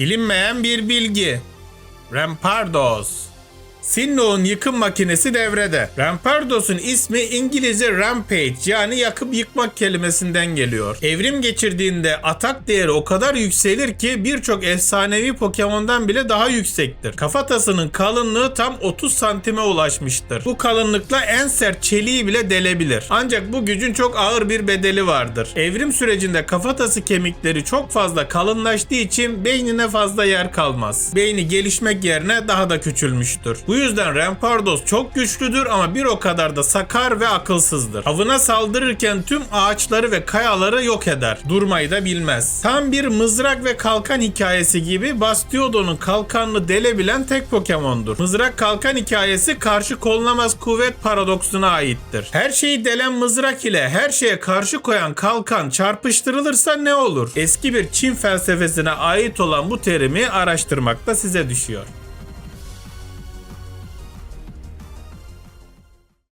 Bilinmeyen bir bilgi. Rampardos. Sinnoh'un yıkım makinesi devrede. Rampardos'un ismi İngilizce rampage yani yakıp yıkmak kelimesinden geliyor. Evrim geçirdiğinde atak değeri o kadar yükselir ki birçok efsanevi Pokemon'dan bile daha yüksektir. Kafatasının kalınlığı tam 30 santime ulaşmıştır. Bu kalınlıkla en sert çeliği bile delebilir. Ancak bu gücün çok ağır bir bedeli vardır. Evrim sürecinde kafatası kemikleri çok fazla kalınlaştığı için beynine fazla yer kalmaz. Beyni gelişmek yerine daha da küçülmüştür. Bu yüzden Rampardos çok güçlüdür ama bir o kadar da sakar ve akılsızdır. Avına saldırırken tüm ağaçları ve kayaları yok eder. Durmayı da bilmez. Tam bir mızrak ve kalkan hikayesi gibi Bastiodon'un kalkanını delebilen tek Pokemon'dur. Mızrak kalkan hikayesi karşı konulamaz kuvvet paradoksuna aittir. Her şeyi delen mızrak ile her şeye karşı koyan kalkan çarpıştırılırsa ne olur? Eski bir Çin felsefesine ait olan bu terimi araştırmak da size düşüyor.